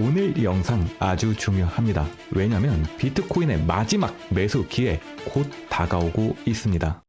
오늘 영상 아주 중요합니다. 왜냐면 비트코인의 마지막 매수 기회 곧 다가오고 있습니다.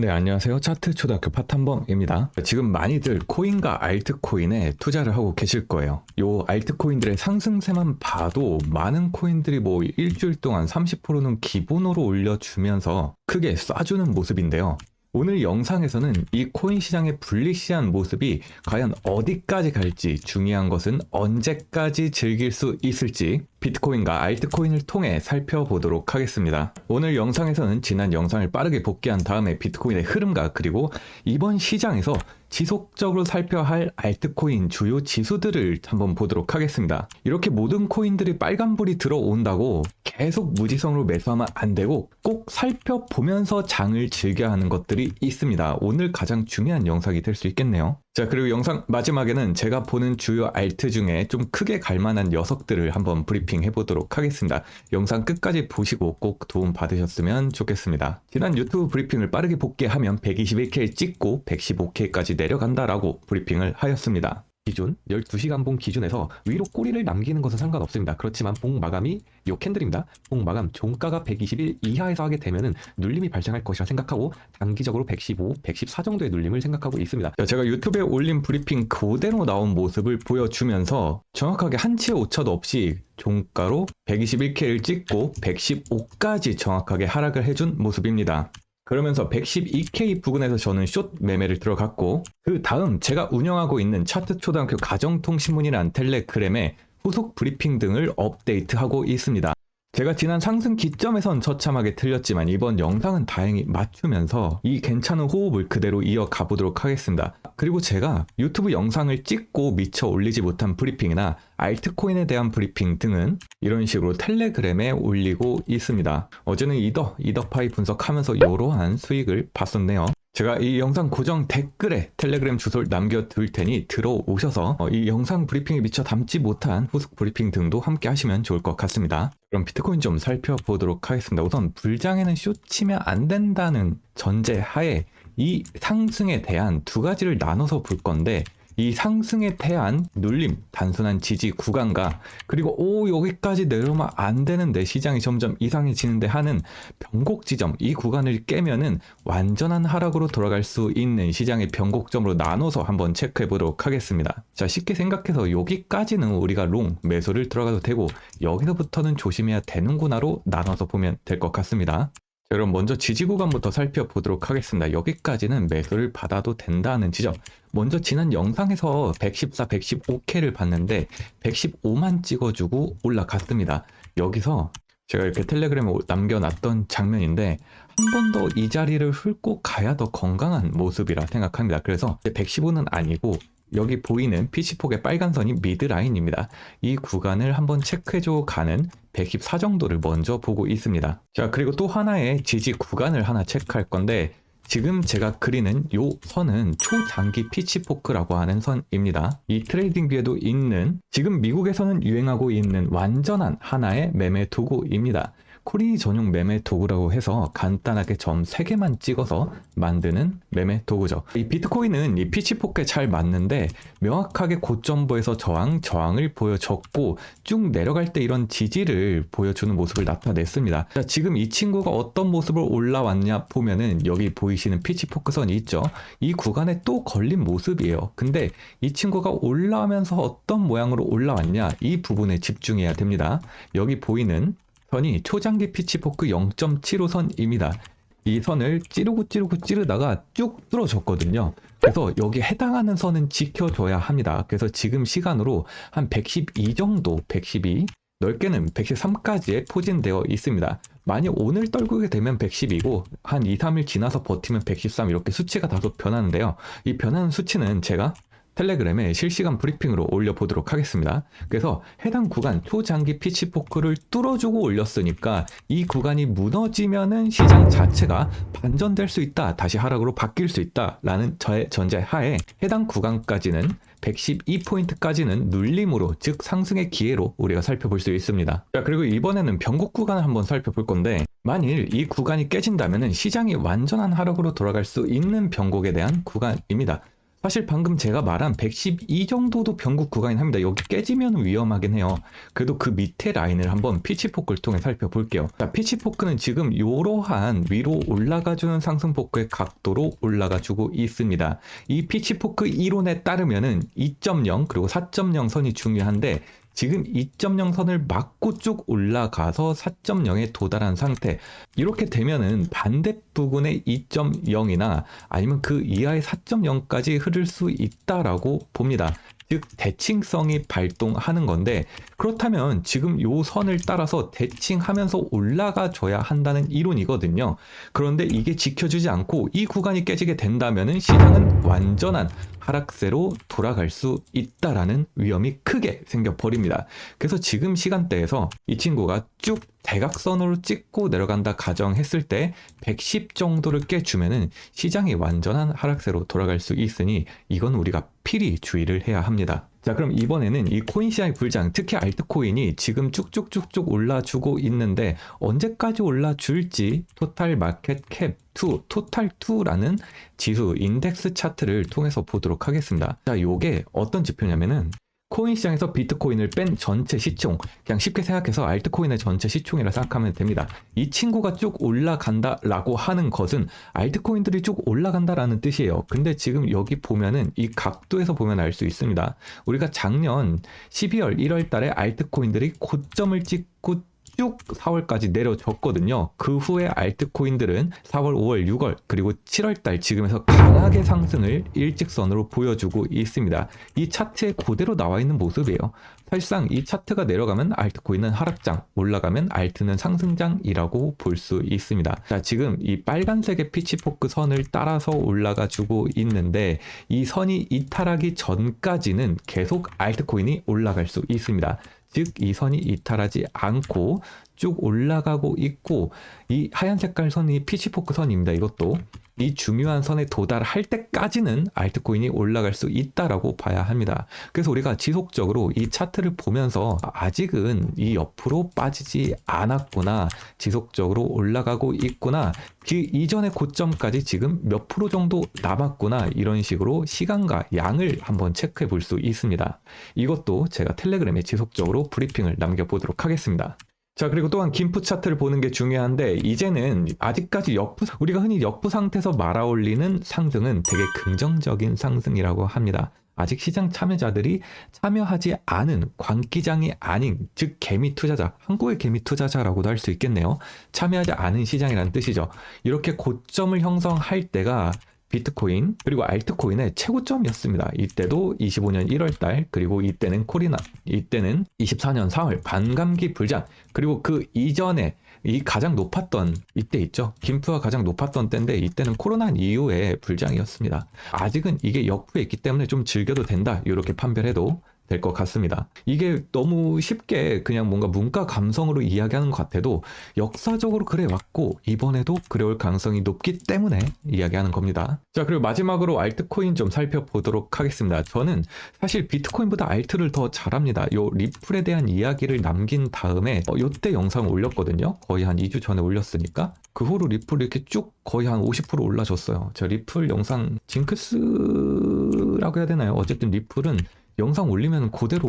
네, 안녕하세요. 차트 초등학교 파탄범입니다. 지금 많이들 코인과 알트코인에 투자를 하고 계실 거예요. 요 알트코인들의 상승세만 봐도 많은 코인들이 뭐 일주일 동안 30%는 기본으로 올려주면서 크게 쏴주는 모습인데요. 오늘 영상에서는 이 코인 시장의 불리시한 모습이 과연 어디까지 갈지 중요한 것은 언제까지 즐길 수 있을지 비트코인과 알트코인을 통해 살펴보도록 하겠습니다. 오늘 영상에서는 지난 영상을 빠르게 복귀한 다음에 비트코인의 흐름과 그리고 이번 시장에서 지속적으로 살펴야 할 알트코인 주요 지수들을 한번 보도록 하겠습니다. 이렇게 모든 코인들이 빨간불이 들어온다고 계속 무지성으로 매수하면 안 되고 꼭 살펴보면서 장을 즐겨야 하는 것들이 있습니다. 오늘 가장 중요한 영상이 될 수 있겠네요. 자, 그리고 영상 마지막에는 제가 보는 주요 알트 중에 좀 크게 갈 만한 녀석들을 한번 브리핑 해보도록 하겠습니다. 영상 끝까지 보시고 꼭 도움 받으셨으면 좋겠습니다. 지난 유튜브 브리핑을 빠르게 복귀하면 121K 찍고 115K까지 내려간다라고 브리핑을 하였습니다. 기준 12시간 봉 기준에서 위로 꼬리를 남기는 것은 상관없습니다. 그렇지만 봉 마감이 요 캔들입니다. 봉 마감 종가가 121 이하에서 하게 되면은 눌림이 발생할 것이라 생각하고 단기적으로 115, 114 정도의 눌림을 생각하고 있습니다. 자, 제가 유튜브에 올린 브리핑 그대로 나온 모습을 보여주면서 정확하게 한치의 오차도 없이 종가로 121K를 찍고 115까지 정확하게 하락을 해준 모습입니다. 그러면서 112K 부근에서 저는 숏 매매를 들어갔고 그 다음 제가 운영하고 있는 차트 초등학교 가정통신문이란 텔레그램에 후속 브리핑 등을 업데이트하고 있습니다. 제가 지난 상승 기점에선 처참하게 틀렸지만 이번 영상은 다행히 맞추면서 이 괜찮은 호흡을 그대로 이어가 보도록 하겠습니다. 그리고 제가 유튜브 영상을 찍고 미처 올리지 못한 브리핑이나 알트코인에 대한 브리핑 등은 이런 식으로 텔레그램에 올리고 있습니다. 어제는 이더, 이더파이 분석하면서 이러한 수익을 봤었네요. 제가 이 영상 고정 댓글에 텔레그램 주소를 남겨둘 테니 들어오셔서 어, 이 영상 브리핑에 미처 담지 못한 후속 브리핑 등도 함께 하시면 좋을 것 같습니다. 그럼 비트코인 좀 살펴보도록 하겠습니다. 우선 불장에는 쇼 치면 안 된다는 전제 하에 이 상승에 대한 두 가지를 나눠서 볼 건데 이 상승에 대한 눌림, 단순한 지지 구간과 그리고 오 여기까지 내려오면 안 되는데 시장이 점점 이상해지는데 하는 변곡 지점 이 구간을 깨면은 완전한 하락으로 돌아갈 수 있는 시장의 변곡점으로 나눠서 한번 체크해 보도록 하겠습니다. 자 쉽게 생각해서 여기까지는 우리가 롱 매수를 들어가도 되고 여기서부터는 조심해야 되는구나로 나눠서 보면 될 것 같습니다. 자, 그럼 먼저 지지 구간부터 살펴보도록 하겠습니다. 여기까지는 매수를 받아도 된다는 지점. 먼저 지난 영상에서 114, 115K를 봤는데 115만 찍어주고 올라갔습니다. 여기서 제가 이렇게 텔레그램에 남겨놨던 장면인데 한 번 더 이 자리를 훑고 가야 더 건강한 모습이라 생각합니다. 그래서 115는 아니고 여기 보이는 PC폭의 빨간 선이 미드라인입니다. 이 구간을 한번 체크해줘 가는 114 정도를 먼저 보고 있습니다. 자, 그리고 또 하나의 지지 구간을 하나 체크할 건데 지금 제가 그리는 요 선은 초장기 피치포크라고 하는 선입니다. 이 트레이딩 뷰에도 있는 지금 미국에서는 유행하고 있는 완전한 하나의 매매 도구입니다. 코리 전용 매매 도구라고 해서 간단하게 점 3개만 찍어서 만드는 매매 도구죠. 이 비트코인은 이 피치포크에 잘 맞는데 명확하게 고점부에서 저항, 저항을 보여줬고 쭉 내려갈 때 이런 지지를 보여주는 모습을 나타냈습니다. 자, 지금 이 친구가 어떤 모습으로 올라왔냐 보면은 여기 보이시는 피치포크 선이 있죠. 이 구간에 또 걸린 모습이에요. 근데 이 친구가 올라오면서 어떤 모양으로 올라왔냐 이 부분에 집중해야 됩니다. 여기 보이는 선이 초장기 피치포크 0.75선입니다. 이 선을 찌르고 찌르고 찌르다가 쭉 뚫어졌거든요. 그래서 여기 해당하는 선은 지켜줘야 합니다. 그래서 지금 시간으로 한 112 정도, 112, 넓게는 113까지에 포진되어 있습니다. 만약 오늘 떨구게 되면 110이고 한 2, 3일 지나서 버티면 113 이렇게 수치가 다소 변하는데요. 이 변하는 수치는 제가 텔레그램에 실시간 브리핑으로 올려보도록 하겠습니다. 그래서 해당 구간 초장기 피치포크를 뚫어주고 올렸으니까 이 구간이 무너지면은 시장 자체가 반전될 수 있다, 다시 하락으로 바뀔 수 있다라는 저의 전제 하에 해당 구간까지는 112포인트까지는 눌림으로 즉 상승의 기회로 우리가 살펴볼 수 있습니다. 자 그리고 이번에는 변곡 구간을 한번 살펴볼 건데 만일 이 구간이 깨진다면 시장이 완전한 하락으로 돌아갈 수 있는 변곡에 대한 구간입니다. 사실 방금 제가 말한 112 정도도 변곡 구간이 합니다. 여기 깨지면 위험하긴 해요. 그래도 그 밑에 라인을 한번 피치포크를 통해 살펴볼게요. 자, 피치포크는 지금 이러한 위로 올라가주는 상승포크의 각도로 올라가주고 있습니다. 이 피치포크 이론에 따르면은 2.0 그리고 4.0 선이 중요한데 지금 2.0 선을 막고 쭉 올라가서 4.0에 도달한 상태. 이렇게 되면은 반대 부분의 2.0이나 아니면 그 이하의 4.0까지 흐를 수 있다라고 봅니다. 즉 대칭성이 발동하는 건데 그렇다면 지금 요 선을 따라서 대칭하면서 올라가 줘야 한다는 이론이거든요. 그런데 이게 지켜주지 않고 이 구간이 깨지게 된다면은 시장은 완전한 하락세로 돌아갈 수 있다라는 위험이 크게 생겨 버립니다. 그래서 지금 시간대에서 이 친구가 쭉 대각선으로 찍고 내려간다 가정했을 때 110 정도를 깨주면은 시장이 완전한 하락세로 돌아갈 수 있으니 이건 우리가 필히 주의를 해야 합니다. 자, 그럼 이번에는 이 코인 시장의 불장, 특히 알트코인이 지금 쭉쭉쭉쭉 올라주고 있는데 언제까지 올라줄지 토탈 마켓 캡 2, 토탈 2라는 지수 인덱스 차트를 통해서 보도록 하겠습니다. 자, 요게 어떤 지표냐면은 코인 시장에서 비트코인을 뺀 전체 시총, 그냥 쉽게 생각해서 알트코인의 전체 시총이라 생각하면 됩니다. 이 친구가 쭉 올라간다라고 하는 것은 알트코인들이 쭉 올라간다라는 뜻이에요. 근데 지금 여기 보면은 이 각도에서 보면 알 수 있습니다. 우리가 작년 12월, 1월 달에 알트코인들이 고점을 찍고 쭉 4월까지 내려졌거든요. 그 후에 알트코인들은 4월, 5월, 6월 그리고 7월 달 지금에서 강하게 상승을 일직선으로 보여주고 있습니다. 이 차트에 그대로 나와 있는 모습이에요. 사실상 이 차트가 내려가면 알트코인은 하락장, 올라가면 알트는 상승장이라고 볼 수 있습니다. 자, 지금 이 빨간색의 피치포크 선을 따라서 올라가 주고 있는데 이 선이 이탈하기 전까지는 계속 알트코인이 올라갈 수 있습니다. 즉 이 선이 이탈하지 않고 쭉 올라가고 있고 이 하얀 색깔 선이 피치포크 선입니다. 이것도 이 중요한 선에 도달할 때까지는 알트코인이 올라갈 수 있다라고 봐야 합니다. 그래서 우리가 지속적으로 이 차트를 보면서 아직은 이 옆으로 빠지지 않았구나. 지속적으로 올라가고 있구나. 그 이전의 고점까지 지금 몇 프로 정도 남았구나. 이런 식으로 시간과 양을 한번 체크해 볼 수 있습니다. 이것도 제가 텔레그램에 지속적으로 브리핑을 남겨보도록 하겠습니다. 자 그리고 또한 김프 차트를 보는 게 중요한데 이제는 아직까지 역부 우리가 흔히 역부 상태에서 말아 올리는 상승은 되게 긍정적인 상승이라고 합니다. 아직 시장 참여자들이 참여하지 않은 광기장이 아닌 즉 개미 투자자 한국의 개미 투자자라고도 할 수 있겠네요. 참여하지 않은 시장이라는 뜻이죠. 이렇게 고점을 형성할 때가 비트코인 그리고 알트코인의 최고점이었습니다. 이때도 25년 1월달 그리고 이때는 코리나 이때는 24년 4월 반감기 불장 그리고 그 이전에 이 가장 높았던 이때 있죠. 김프가 가장 높았던 때인데 이때는 코로나 이후에 불장이었습니다. 아직은 이게 역부에 있기 때문에 좀 즐겨도 된다. 이렇게 판별해도 될 것 같습니다. 이게 너무 쉽게 그냥 뭔가 문과 감성으로 이야기하는 것 같아도 역사적으로 그래 왔고 이번에도 그래올 가능성이 높기 때문에 이야기하는 겁니다. 자 그리고 마지막으로 알트코인 좀 살펴보도록 하겠습니다. 저는 사실 비트코인보다 알트를 더 잘합니다. 요 리플에 대한 이야기를 남긴 다음에 어, 요때 영상을 올렸거든요. 거의 한 2주 전에 올렸으니까 그 후로 리플이 이렇게 쭉 거의 한 50% 올라줬어요. 저 리플 영상 징크스라고 해야 되나요? 어쨌든 리플은 영상 올리면 그대로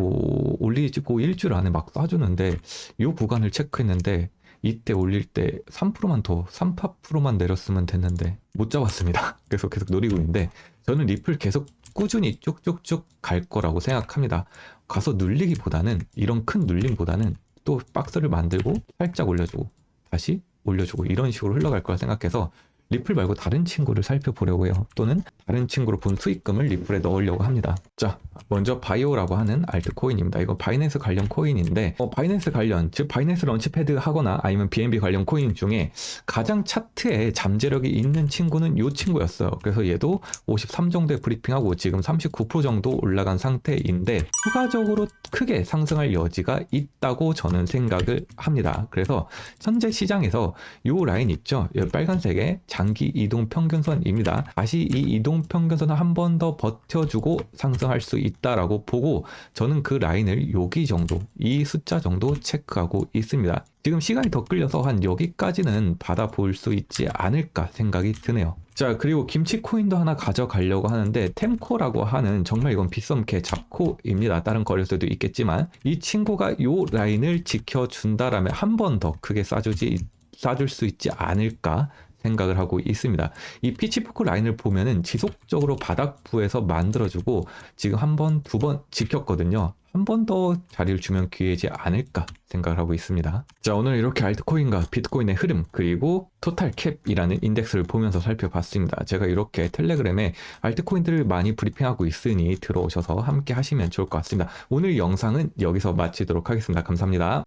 올리고 일주일 안에 막 쏴주는데 이 구간을 체크했는데 이때 올릴 때 3%만 더 3, 4%만 내렸으면 됐는데 못 잡았습니다. 그래서 계속 노리고 있는데 저는 리플 계속 꾸준히 쭉쭉쭉 갈 거라고 생각합니다. 가서 눌리기보다는 이런 큰 눌림보다는 또 박스를 만들고 살짝 올려주고 다시 올려주고 이런 식으로 흘러갈 거라 생각해서 리플 말고 다른 친구를 살펴보려고 해요. 또는 다른 친구로 본 수익금을 리플에 넣으려고 합니다. 자, 먼저 바이오라고 하는 알트코인입니다. 이거 바이낸스 관련 코인인데 어, 바이낸스 관련 즉 바이낸스 런치패드 하거나 아니면 BNB 관련 코인 중에 가장 차트에 잠재력이 있는 친구는 이 친구였어요. 그래서 얘도 53 정도에 브리핑하고 지금 39% 정도 올라간 상태인데 추가적으로 크게 상승할 여지가 있다고 저는 생각을 합니다. 그래서 현재 시장에서 이 라인 있죠? 이 빨간색의 장기 이동 평균선입니다. 다시 이 이동 평균선을 한 번 더 버텨주고 상승할 수 있다라고 보고 저는 그 라인을 여기 정도, 이 숫자 정도 체크하고 있습니다. 지금 시간이 더 끌려서 한 여기까지는 받아볼 수 있지 않을까 생각이 드네요. 자, 그리고 김치 코인도 하나 가져가려고 하는데 템코라고 하는 정말 이건 빗썸캐 잡코입니다. 다른 거래소도 있겠지만 이 친구가 요 라인을 지켜준다라면 한 번 더 크게 싸주지 싸줄 수 있지 않을까 생각을 하고 있습니다. 이 피치포크 라인을 보면은 지속적으로 바닥부에서 만들어주고 지금 한 번, 두 번 지켰거든요. 한 번 더 자리를 주면 기회지 않을까 생각을 하고 있습니다. 자, 오늘 이렇게 알트코인과 비트코인의 흐름, 그리고 토탈 캡이라는 인덱스를 보면서 살펴봤습니다. 제가 이렇게 텔레그램에 알트코인들을 많이 브리핑하고 있으니 들어오셔서 함께 하시면 좋을 것 같습니다. 오늘 영상은 여기서 마치도록 하겠습니다. 감사합니다.